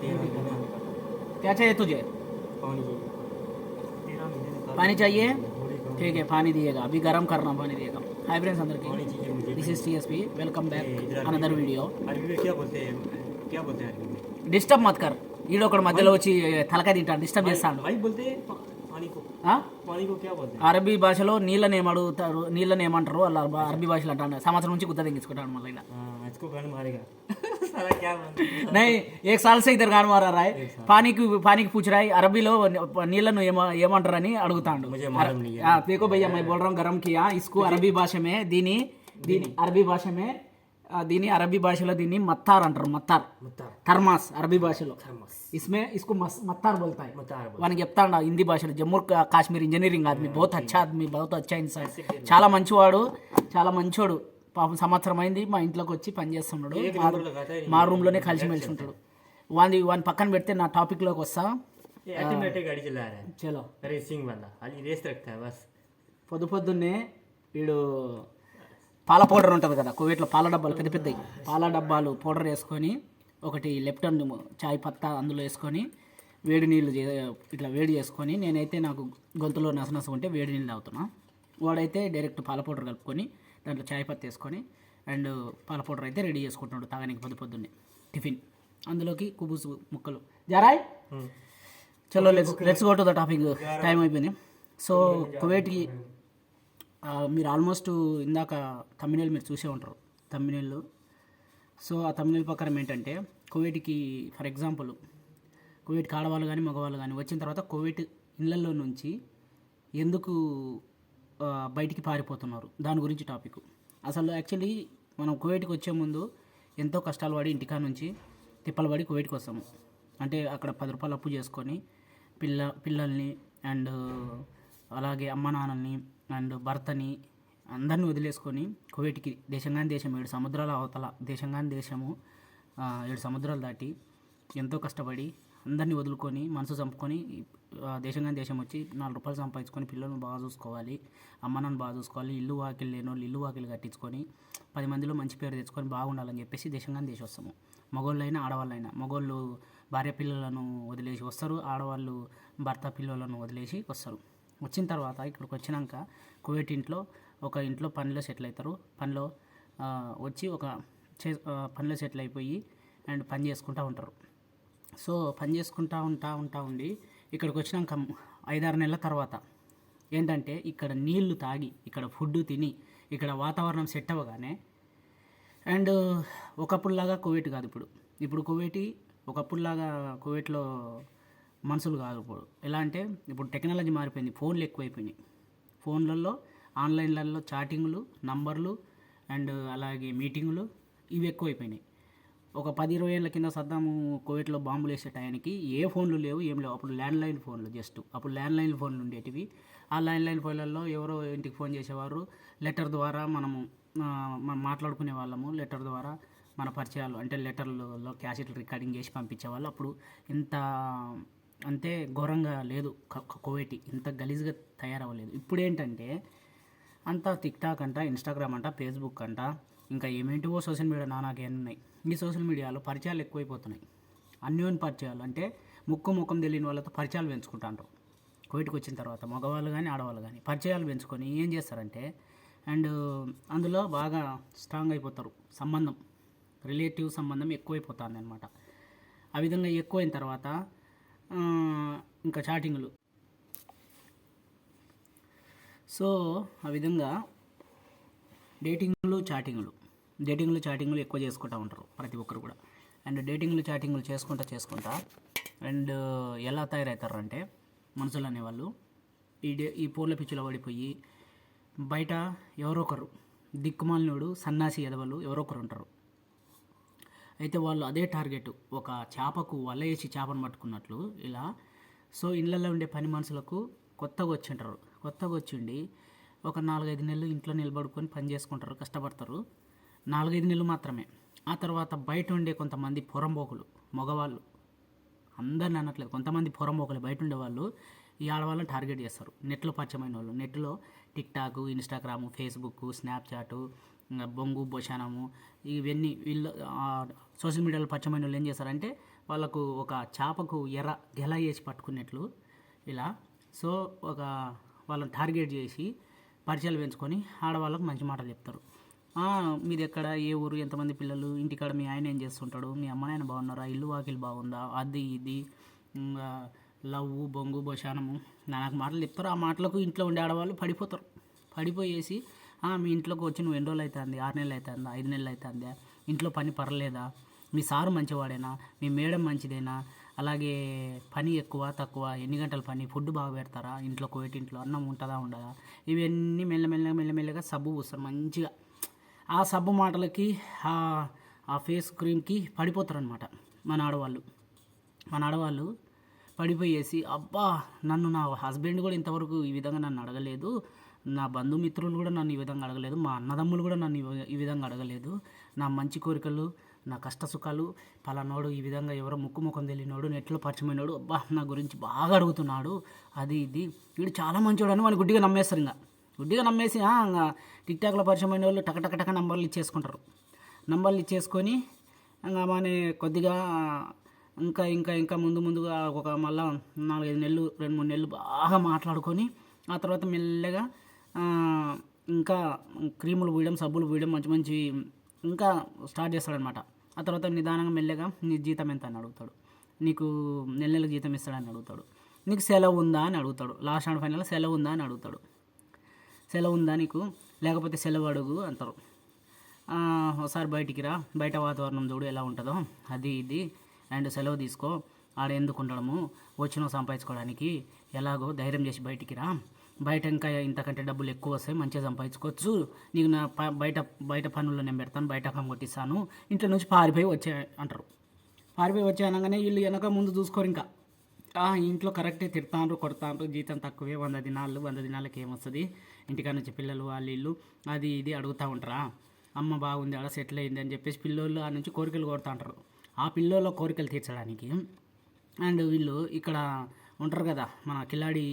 तेरह महीने क्या चाहिए तुझे पानी चाहिए तेरह महीने निकाल पानी चाहिए थोड़ी कम ठीक है पानी दिएगा अभी गर्म करना पानी दिएगा हाय फ्रेंड्स पानी అందరికి चाहिए मुझे దిస్ ఇస్ టీఎస్పీ వెల్కమ్ ये బ్యాక్ इधर అనదర్ వీడియో अरबी में क्या बोलते हैं क्या बोलते हैं अरबी में డిస్టర్బ్ మత్ కర్ ఈడో ఒకడు మధ్యలో వచ్చి తలకాయ తింటాడు డిస్టర్బ్ చేస్తాడు भाई बोलते हैं पा- पानी को ఆ? पानी को क्या बोलते हैं అరబీ భాషలో నీళ్ళని ఏమడుగుతారు నీళ్ళని ఏమంటారు వాళ్ళ అరబ- అరబీ భాషలో అంటాడు సంవత్సరం నుంచి గుద్ద తెగించుకుంటాడు మళ్ళీ ఇలా हाँ इसको गन मारेगा साला क्या बोलते हैं नहीं एक साल से इधर गान मारा रहा है पानी की पानी की पूछ रहा है అరబీలో నీళ్ళను ఏమ ఏమంటారని అడుగుతాడు मुझे मालूम नहीं है हाँ, देखो भैया मैं बोल रहा हूँ गरम किया इसको अरबी భాష में దీని దీని అరబీ భాష में ఆ, దీని అరబీ భాషలో దీన్ని మత్తార్ అంటారు మత్తార్ मुत्तार థర్మాస్ అరబీ భాషలో थर्मस इसमें इसको मस, मत्तार बोलता है मुत्तार बोल వానికి చెప్తాడు హిందీ భాషలో జమ్మూ కా- కాశ్మీర్ ఇంజనీరింగ్ ఆద్మీ బహుత్ అచ్చా ఆద్మీ బహుత్ అచ్చా ఇన్సాన్ చాలా మంచివాడు చాలా మంచోడు పాపం సంవత్సరం అయింది మా ఇంట్లోకి వచ్చి పనిచేస్తున్నాడు మా రూమ్లోనే కలిసిమెలిసి ఉంటాడు. వాని వాని పక్కన పెడితే నా టాపిక్లోకి వస్తా. చలో. బస్. పొద్దు పొద్దున్నే వీడు పాల పౌడర్ ఉంటుంది కదా కోవిట్లో పాల డబ్బాలు పెద్ద పెద్దవి పాల డబ్బాలు పౌడర్ వేసుకొని ఒకటి లెప్టన్ చాయ్ పత్తా అందులో వేసుకొని వేడి నీళ్ళు ఇట్లా వేడి చేసుకొని నేనైతే నాకు గొంతులో నసనస ఉంటే వేడి నీళ్ళు తాగుతున్నాను వాడైతే డైరెక్ట్ పాల పౌడర్ కలుపుకొని దాంట్లో చాయ్ పత్తి వేసుకొని అండ్ పాల పౌడర్ అయితే రెడీ చేసుకుంటున్నాడు తాగడానికి పొద్దు పొద్దున్నే. టిఫిన్. అందులోకి కుబుసు ముక్కలు. జరాయ్? చలో let's let's go to the topic time అయిపోయింది. సో కువైట్కి మీరు ఆల్మోస్ట్ ఇందాక తమిళ మీరు చూసే ఉంటారు. తమిళ్. సో ఆ తమిళ ప్రకారం ఏంటంటే కువైట్కి ఫర్ ఎగ్జాంపుల్ కువైట్కి ఆడవాళ్ళు కానీ మగవాళ్ళు కానీ వచ్చిన తర్వాత కువైట్ ఇళ్ళలో నుంచి ఎందుకు బయటికి పారిపోతున్నారు. దాని గురించి టాపిక్. అసలు యాక్చువల్లీ మనం కువైట్కి వచ్చే ముందు ఎంతో కష్టాలు పడి ఇంటికా నుంచి తిప్పలు పడి కువైట్కి వస్తాము అంటే అక్కడ పది రూపాయలు అప్పు చేసుకొని పిల్ల పిల్లల్ని అండ్ అలాగే అమ్మ నాన్నల్ని అండ్ భర్తని అందరిని వదిలేసుకొని కువైట్కి దేశంగాని దేశం ఏడు సముద్రాల అవతల దేశంగాని దేశము ఏడు సముద్రాలు దాటి ఎంతో కష్టపడి అందరినీ వదులుకొని మనసు చంపుకొని దేశంగా దేశం వచ్చి నాలుగు రూపాయలు సంపాదించుకొని పిల్లల్ని బాగా చూసుకోవాలి అమ్మ నాన్న బాగా చూసుకోవాలి ఇల్లు వాకిలు లేని వాళ్ళు ఇల్లు వాకిలు కట్టించుకొని పది మందిలో మంచి పేరు తెచ్చుకొని బాగుండాలని చెప్పేసి దేశంగాని దేశం వస్తాము. మగోళ్ళైనా ఆడవాళ్ళైనా మగోళ్ళు భార్య పిల్లలను వదిలేసి వస్తారు ఆడవాళ్ళు భర్త పిల్లలను వదిలేసి వస్తారు. వచ్చిన తర్వాత ఇక్కడికి వచ్చినాక కువైట్ ఇంట్లో ఒక ఇంట్లో పనిలో సెటిల్ అవుతారు. పనిలో వచ్చి ఒక చే పనిలో సెటిల్ అయిపోయి అండ్ పని చేసుకుంటూ ఉంటారు. సో పని చేసుకుంటా ఉంటా ఉంటా ఉండి ఇక్కడికి వచ్చినాక ఐదారు నెలల తర్వాత ఏంటంటే ఇక్కడ నీళ్ళు తాగి ఇక్కడ ఫుడ్ తిని ఇక్కడ వాతావరణం సెట్ అవ్వగానే అండ్ ఒకప్పుడులాగా కోవిడ్ కాదు ఇప్పుడు. ఇప్పుడు కోవిటి ఒకప్పుడులాగా కోవిడ్లో మనుషులు కాదు ఇప్పుడు. ఎలా అంటే ఇప్పుడు టెక్నాలజీ మారిపోయింది ఫోన్లు ఎక్కువైపోయినాయి. ఫోన్లలో ఆన్లైన్లలో చాటింగ్లు నంబర్లు అండ్ అలాగే మీటింగ్లు ఇవి ఎక్కువైపోయినాయి. ఒక పది ఇరవై ఏళ్ళ కింద సద్దాము కోవిడ్లో బాంబులు వేసే టయానికి ఏ ఫోన్లు లేవు ఏం లేవు. అప్పుడు ల్యాండ్లైన్ ఫోన్లు జస్ట్. అప్పుడు ల్యాండ్లైన్ ఫోన్లు ఉండేటివి. ఆ ల్యాండ్లైన్ ఫోన్లలో ఎవరో ఇంటికి ఫోన్ చేసేవారు. లెటర్ ద్వారా మనము మనం మాట్లాడుకునే వాళ్ళము. లెటర్ ద్వారా మన పరిచయాలు అంటే లెటర్లలో క్యాసెట్లు రికార్డింగ్ చేసి పంపించేవాళ్ళు. అప్పుడు ఇంత అంతే ఘోరంగా లేదు క- కోవేటి ఇంత గలీజ్గా తయారవ్వలేదు. ఇప్పుడు ఏంటంటే అంతా టిక్టాక్ అంట ఇన్స్టాగ్రామ్ అంట ఫేస్బుక్ అంట ఇంకా ఏమేంటివో సోషల్ మీడియా నానాకేం ఉన్నాయి. ఈ సోషల్ మీడియాలో పరిచయాలు ఎక్కువైపోతున్నాయి. అన్యోన్ పరిచయాలు అంటే ముక్కు ముఖం తెలియని వాళ్ళతో పరిచయాలు పెంచుకుంటాంటారు కోవిడ్కి వచ్చిన తర్వాత మగవాళ్ళు కానీ ఆడవాళ్ళు కానీ పరిచయాలు పెంచుకొని ఏం చేస్తారంటే అండ్ అందులో బాగా స్ట్రాంగ్ అయిపోతారు. సంబంధం రిలేటివ్ సంబంధం ఎక్కువైపోతుంది అనమాట ఆ విధంగా ఎక్కువైన తర్వాత ఇంకా చాటింగ్లు. సో ఆ విధంగా డేటింగ్లు చాటింగ్లు. డేటింగ్లు చాటింగ్లు ఎక్కువ చేసుకుంటూ ఉంటారు ప్రతి ఒక్కరు కూడా. అండ్ డేటింగ్లు చాటింగ్లు చేసుకుంటా చేసుకుంటా అండ్ ఎలా తయారవుతారంటే మనుషులు అనేవాళ్ళు ఈ డే ఈ పూల పిచ్చులో పడిపోయి బయట ఎవరో ఒకరు దిక్కుమాలినోడు సన్నాసి ఎదవలు ఎవరో ఒకరు ఉంటారు. అయితే వాళ్ళు అదే టార్గెట్ ఒక చేపకు వల వేసి చేపను పట్టుకున్నట్లు ఇలా సో ఇళ్ళల్లో ఉండే పని మనుషులకు కొత్తగా వచ్చింటారు. కొత్తగా వచ్చిండి ఒక నాలుగైదు నెలలు ఇంట్లో నిలబడుకొని పని చేసుకుంటారు కష్టపడతారు. నాలుగైదు నెలలు మాత్రమే. ఆ తర్వాత బయట ఉండే కొంతమంది పొరంబోకులు మగవాళ్ళు. అందరిని అనట్లేదు. కొంతమంది పొరంబోకులు బయట ఉండేవాళ్ళు ఈ ఆడవాళ్ళని టార్గెట్ చేస్తారు. నెట్లో పరిచయమైన వాళ్ళు. నెట్లో టిక్టాక్ ఇన్స్టాగ్రాము ఫేస్బుక్ స్నాప్చాటు ఇంకా బొంగు బొషానము ఇవన్నీ వీళ్ళు సోషల్ మీడియాలో పరిచయమైన వాళ్ళు ఏం చేస్తారంటే వాళ్ళకు ఒక చేపకు ఎర్ర గెల వేసి పట్టుకున్నట్లు ఇలా సో ఒక వాళ్ళని టార్గెట్ చేసి పరిచయాలు పెంచుకొని ఆడవాళ్ళకు మంచి మాటలు చెప్తారు. మీది ఎక్కడ ఏ ఊరు? ఎంతమంది పిల్లలు? ఇంటికాడ మీ ఆయన ఏం చేస్తుంటాడు? మీ అమ్మ నాయన బాగున్నారా? ఇల్లు వాకిలు బాగుందా? అది ఇది. ఇంకా లవ్వు బొంగు బొషానము. నాకు మాటలు చెప్తారు. ఆ మాటలకు ఇంట్లో ఉండే ఆడవాళ్ళు పడిపోతారు. పడిపోయేసి మీ ఇంట్లోకి వచ్చి నువ్వు ఎన్ని రోజులు అవుతుంది ఆరు నెలలు అవుతుందా ఐదు నెలలు అవుతుందా ఇంట్లో పని పర్లేదా? మీ సారు మంచివాడేనా? మీ మేడం మంచిదేనా? అలాగే పని ఎక్కువ తక్కువ ఎన్ని గంటల పని? ఫుడ్ బాగా పెడతారా? ఇంట్లో కోవిట్ ఇంట్లో అన్నం ఉంటుందా ఉండదా? ఇవన్నీ మెల్లమెల్లగా మెల్లమెల్లగా సబ్బు పూస్తారు మంచిగా. ఆ సబ్బు మాటలకి ఆ ఫేస్ క్రీమ్కి పడిపోతారనమాట మన ఆడవాళ్ళు. మన ఆడవాళ్ళు పడిపోయేసి అబ్బా నన్ను నా హస్బెండ్ కూడా ఇంతవరకు ఈ విధంగా నన్ను అడగలేదు. నా బంధుమిత్రులు కూడా నన్ను ఈ విధంగా అడగలేదు. మా అన్నదమ్ములు కూడా నన్ను ఈ విధంగా అడగలేదు. నా మంచి కోరికలు నా కష్ట సుఖాలు పలానోడు ఈ విధంగా ఎవరో ముక్కు ముఖం తెలియనోడు నెట్లో పరిచయమైనోడు అబ్బా నా గురించి బాగా అడుగుతున్నాడు. అది ఇది. వీడు చాలా మంచివాడు అని వాళ్ళు గుడ్డిగా నమ్మేస్తారు ఇంకా గుడ్డిగా నమ్మేసి ఇంకా టిక్ టాక్లో పరిచయమైన వాళ్ళు టక టక టక నంబర్లు ఇచ్చేసుకుంటారు. నంబర్లు ఇచ్చేసుకొని ఇంకా మన కొద్దిగా ఇంకా ఇంకా ఇంకా ముందు ముందుగా ఒక మళ్ళా నాలుగైదు నెలలు రెండు మూడు నెలలు బాగా మాట్లాడుకొని ఆ తర్వాత మెల్లగా ఇంకా క్రీములు పూయడం సబ్బులు పూయడం మంచి మంచి ఇంకా స్టార్ట్ చేస్తాడనమాట ఆ తర్వాత నిదానంగా మెల్లగా నీ జీతం ఎంత అని అడుగుతాడు. నీకు నెల నెలకు జీతం ఇస్తాడని అడుగుతాడు. నీకు సెలవు ఉందా అని అడుగుతాడు. లాస్ట్ అండ్ ఫైనల్ సెలవు ఉందా అని అడుగుతాడు. సెలవు ఉందా నీకు? లేకపోతే సెలవు అడుగు అంటారు. ఒకసారి బయటికి రా. బయట వాతావరణం చూడు ఎలా ఉంటుందో. అది ఇది. అండ్ సెలవు తీసుకో. ఆడ ఎందుకు ఉండడము? వచ్చిన సంపాదించుకోవడానికి ఎలాగో ధైర్యం చేసి బయటికి రా. బయట ఇంకా ఇంతకంటే డబ్బులు ఎక్కువ వస్తాయి మంచిగా సంపాదించుకోవచ్చు. నీకు నా ప- బయట బయట పనుల్లో నేను పెడతాను. బయట పని కొట్టిస్తాను. ఇంట్లో నుంచి పారిపోయి వచ్చే అంటారు. పారిపోయి వచ్చే అనగానే వీళ్ళు వెనక ముందు చూసుకోరు ఇంకా. ఇంట్లో కరెక్టే తిడతాండ్రు కొడతాండ్రు. జీతం తక్కువే వంద దినాలు వంద దినాలకి ఏమొస్తుంది? ఇంటికాడ నుంచి పిల్లలు వాళ్ళు ఇల్లు అది ఇది అడుగుతూ ఉంటారా? అమ్మ బాగుంది అలా సెటిల్ అయింది అని చెప్పేసి పిల్లోళ్ళు ఆ నుంచి కోరికలు కొడతా ఉంటారు ఆ పిల్లోళ్ళ కోరికలు తీర్చడానికి అండ్ వీళ్ళు ఇక్కడ ఉంటారు కదా మన కిలాడి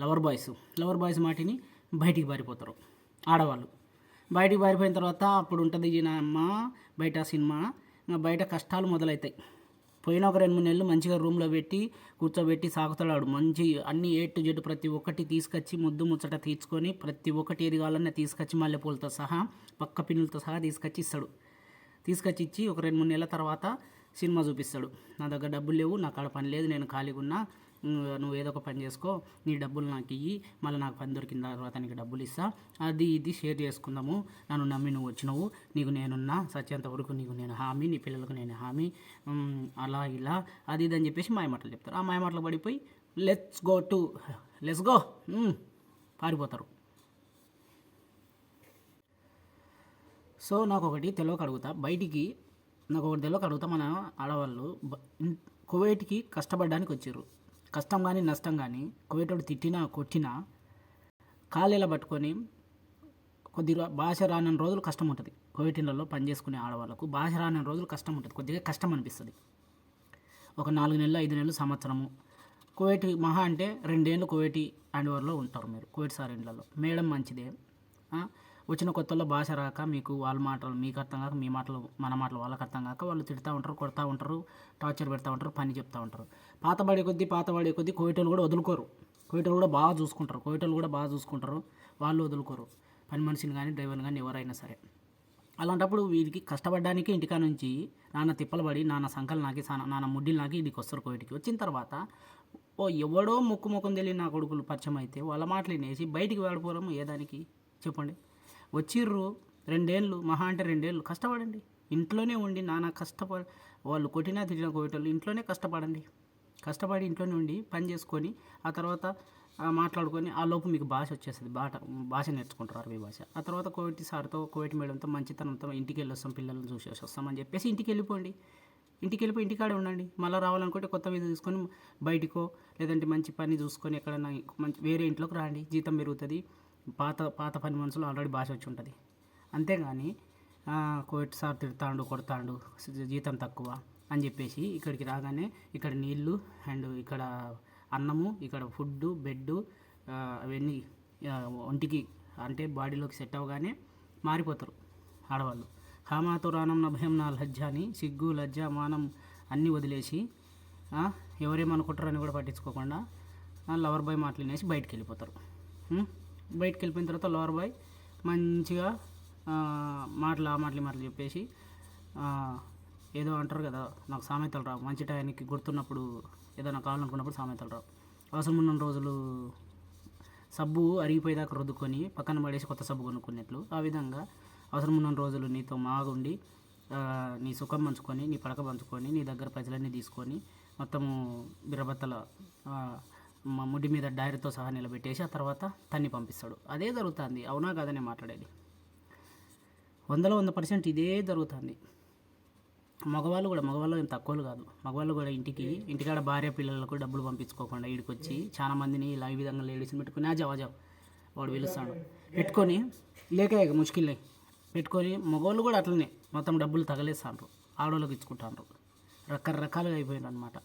లవర్ బాయ్స్. లవర్ బాయ్స్ మాటిని బయటికి పారిపోతారు ఆడవాళ్ళు. బయటికి పారిపోయిన తర్వాత అప్పుడు ఉంటుంది ఈయన అమ్మ బయట సినిమా ఇంకా బయట కష్టాలు మొదలవుతాయి పోయిన ఒక రెండు మూడు నెలలు మంచిగా రూమ్లో పెట్టి కూర్చోబెట్టి సాగుతాడు మంచి అన్ని ఏ టు జెడ్ ప్రతి ఒక్కటి తీసుకొచ్చి ముద్దు ముచ్చట తీర్చుకొని ప్రతి ఒక్కటి ఏది కావాలన్నా తీసుకొచ్చి మల్లెపూలతో సహా పక్క పిన్నులతో సహా తీసుకొచ్చి ఇస్తాడు. తీసుకొచ్చి ఇచ్చి ఒక రెండు మూడు నెలల తర్వాత సినిమా చూపిస్తాడు. నా దగ్గర డబ్బులు లేవు నా కాడ పని లేదు నేను ఖాళీగా ఉన్నా నువ్వు ఏదో ఒక పని చేసుకో నీ డబ్బులు నాకు ఇయ్యి మళ్ళీ నాకు పని దొరికిన తర్వాత నీకు డబ్బులు ఇస్తా. అది ఇది షేర్ చేసుకుందాము. నన్ను నమ్మి నువ్వు వచ్చినావు. నీకు నేనున్నా సత్యంత వరకు నీకు నేను హామీ నీ పిల్లలకు నేను హామీ. అలా ఇలా. అది ఇది అని చెప్పేసి మాయమాటలు చెప్తారు. ఆ మాయమాటలు పడిపోయి let's go to let's go పారిపోతారు. సో నాకు ఒకటి తెలియక అడుగుతా. బయటికి నాకు ఒకటి తెలియక అడుగుతా. మన ఆడవాళ్ళు కువైట్కి కష్టపడడానికి వచ్చారు. కష్టం కానీ నష్టం కానీ కువైటోడు తిట్టినా కొట్టినా ఇలా పట్టుకొని కొద్దిగా భాష రాని రోజులు కష్టం ఉంటుంది కోవిటిన్లలో పనిచేసుకునే ఆడవాళ్ళకు భాష రాని రోజులు కష్టం ఉంటుంది కొద్దిగా కష్టం అనిపిస్తుంది ఒక నాలుగు నెలలు ఐదు నెలలు సంవత్సరము. కోవిటి మహా అంటే రెండేళ్ళు కువైటి హ్యాండ్ఓవర్లో ఉంటారు మీరు. కోవిట్ సార్ ఇండ్లలో మేడం మంచిదే. వచ్చిన కొత్తలో భాష రాక మీకు వాళ్ళ మాటలు మీకు అర్థం కాక మీ మాటలు మన మాటలు వాళ్ళకి అర్థం కాక వాళ్ళు తిడతా ఉంటారు కొడతా ఉంటారు టార్చర్ పెడతా ఉంటారు పని చెప్తా ఉంటారు. పాతబడే కొద్దీ పాతబడే కొద్దీ కోవిటోళ్ళు కూడా వదులుకోరు. కోవిటోళ్ళు కూడా బాగా చూసుకుంటారు. కోవిటోళ్ళు కూడా బాగా చూసుకుంటారు. వాళ్ళు వదులుకోరు. పని మనిషిని కానీ డ్రైవర్ని కానీ ఎవరైనా సరే. అలాంటప్పుడు వీరికి కష్టపడడానికి ఇంటికా నుంచి నాన్న తిప్పలు పడి నాన్న సంకలు నాకి నాన్న ముడ్డిలు నాకి ఇంటికి వస్తారు కోవిటికి వచ్చిన తర్వాత ఓ ఎవడో ముక్కు ముఖం తెలియని నా కొడుకులు పరిచయం అయితే వాళ్ళ మాటలు వినేసి బయటికి వాడిపోవడం ఏదానికి చెప్పండి. వచ్చిర్రు రెండేళ్ళు మహా అంటే రెండేళ్ళు. కష్టపడండి. ఇంట్లోనే ఉండి నానా కష్టపడ వాళ్ళు కొట్టినా తిట్టినా కోవిటోళ్ళు ఇంట్లోనే కష్టపడండి. కష్టపడి ఇంట్లోనే ఉండి పని చేసుకొని ఆ తర్వాత మాట్లాడుకొని ఆ లోపు మీకు భాష వచ్చేస్తుంది. బాట భాష నేర్చుకుంటారు అరవై భాష. ఆ తర్వాత కోవిట్ సార్తో కోవిట్ మేడంతో మంచితనంతో ఇంటికి వెళ్ళి వస్తాం పిల్లల్ని చూసేసి వస్తామని చెప్పేసి ఇంటికి వెళ్ళిపోండి ఇంటికి వెళ్ళిపోయి ఇంటికాడే ఉండండి. మళ్ళీ రావాలనుకుంటే కొత్త మీద తీసుకొని బయటికో లేదంటే మంచి పని చూసుకొని ఎక్కడైనా మంచి వేరే ఇంట్లోకి రండి. జీతం పెరుగుతుంది. పాత పాత పని మనుషులు ఆల్రెడీ భాష వచ్చి ఉంటుంది. అంతేగాని కోవిడ్ సార్ తిడతాండు కొడతాండు జీతం తక్కువ అని చెప్పేసి ఇక్కడికి రాగానే ఇక్కడ నీళ్ళు అండ్ ఇక్కడ అన్నము ఇక్కడ ఫుడ్ బెడ్ అవన్నీ ఒంటికి అంటే బాడీలోకి సెట్ అవ్వగానే మారిపోతారు ఆడవాళ్ళు. హామాతో రానం భయం నా లజ్జ అని సిగ్గు లజ్జ మానం అన్నీ వదిలేసి ఎవరేమనుకుంటారని కూడా పట్టించుకోకుండా లవర్ బాయ్ మాటలు వినేసి బయటికి వెళ్ళిపోతారు. బయటికి వెళ్ళిపోయిన తర్వాత లోవర్ బాయ్ మంచిగా మాటలు ఆ మాటలు మాటలు చెప్పేసి ఏదో అంటారు కదా నాకు సామెతలు రావు. మంచి టయానికి గుర్తున్నప్పుడు ఏదైనా కావాలనుకున్నప్పుడు సామెతలు రావు. అవసరం ఉన్న రోజులు సబ్బు అరిగిపోయేదాకా రుద్దుకొని పక్కన పడేసి కొత్త సబ్బు కొనుక్కున్నట్లు ఆ విధంగా అవసరం ఉన్న రోజులు నీతో మాగుండి నీ సుఖం పంచుకొని నీ పడక పంచుకొని నీ దగ్గర ప్రజలన్నీ తీసుకొని మొత్తము బిరబత్తల మా ముడి మీద డైరీతో సహా నిలబెట్టేసి ఆ తర్వాత తన్ని పంపిస్తాడు. అదే జరుగుతుంది. అవునా కాదనే మాట్లాడేది? వందలో వంద పర్సెంట్ ఇదే జరుగుతుంది. మగవాళ్ళు కూడా మగవాళ్ళు ఏం తక్కువలు కాదు. మగవాళ్ళు కూడా ఇంటికి ఇంటికాడ భార్య పిల్లలకు డబ్బులు పంపించుకోకుండా ఇడికి వచ్చి చాలా మందిని ఇలా ఈ విధంగా లేడీస్ని పెట్టుకుని ఆ జవాజావు వాడు పిలుస్తాడు. పెట్టుకొని లేక ముష్కిల్లే పెట్టుకొని మగవాళ్ళు కూడా అట్లనే మొత్తం డబ్బులు తగలేస్తాండ్రు. ఆడవాళ్ళకి ఇచ్చుకుంటాండ్రు. రకరకాలుగా అయిపోయింది అనమాట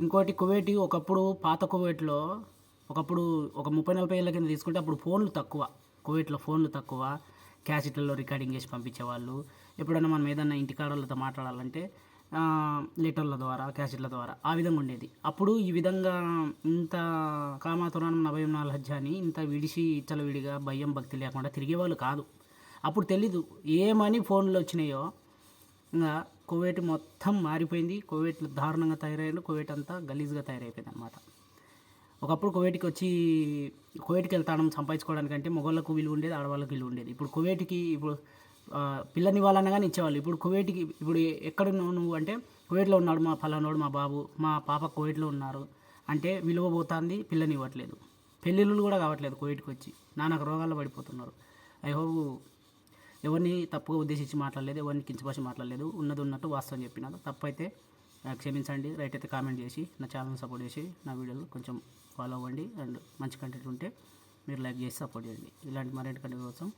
ఇంకోటి కువైట్ ఒకప్పుడు పాత కువైట్లో ఒకప్పుడు ఒక ముప్పై నలభై ఏళ్ళ కింద తీసుకుంటే అప్పుడు ఫోన్లు తక్కువ. కువైట్లో ఫోన్లు తక్కువ. క్యాసెట్లలో రికార్డింగ్ చేసి పంపించేవాళ్ళు. ఎప్పుడైనా మనం ఏదన్నా ఇంటికాడలతో మాట్లాడాలంటే లెటర్ల ద్వారా క్యాసెట్ల ద్వారా ఆ విధంగా ఉండేది. అప్పుడు ఈ విధంగా ఇంత కామాతురానం నభయం నాలుగు హజ్జా అని ఇంత విడిసి ఇచ్చలవిడిగా భయం భక్తి లేకుండా తిరిగేవాళ్ళు కాదు. అప్పుడు తెలీదు ఏమని ఫోన్లు వచ్చినాయో. ఇంకా కువైట్ మొత్తం మారిపోయింది. కువైట్ దారుణంగా తయారయ్యారు. కువైట్ అంతా గలీజ్గా తయారైపోయింది అనమాట ఒకప్పుడు కువైట్కి వచ్చి కువైట్కి వెళ్తాను సంపాదించుకోవడానికంటే మొగళ్ళకు విలువ ఉండేది ఆడవాళ్ళకి విలువ ఉండేది. ఇప్పుడు కువైట్కి ఇప్పుడు పిల్లని ఇవ్వాలన్నా కానీ ఇచ్చేవాళ్ళు. ఇప్పుడు కువైట్కి ఇప్పుడు ఎక్కడ నువ్వు అంటే కువైట్లో ఉన్నాడు మా ఫలానోడు మా బాబు మా పాప కువైట్లో ఉన్నారు అంటే విలువ పోతుంది పిల్లని ఇవ్వట్లేదు. పెళ్ళిళ్ళు కూడా కావట్లేదు కువైట్కి వచ్చి. నాన్నకు రోగాల్లో పడిపోతున్నారు. ఐ హోప్ ఎవరిని తప్పుగా ఉద్దేశించి మాట్లాడలేదు ఎవరిని కించపరిచి మాట్లాడలేదు ఉన్నది ఉన్నట్టు వాస్తవం చెప్పినాను తప్పైతే క్షమించండి. రైట్ అయితే కామెంట్ చేసి నా ఛానల్ సపోర్ట్ చేసి నా వీడియోలు కొంచెం ఫాలో అవ్వండి. అండ్ మంచి కంటెంట్ ఉంటే మీరు లైక్ చేసి సపోర్ట్ చేయండి. ఇలాంటి మరింటి కంటెంట్ కోసం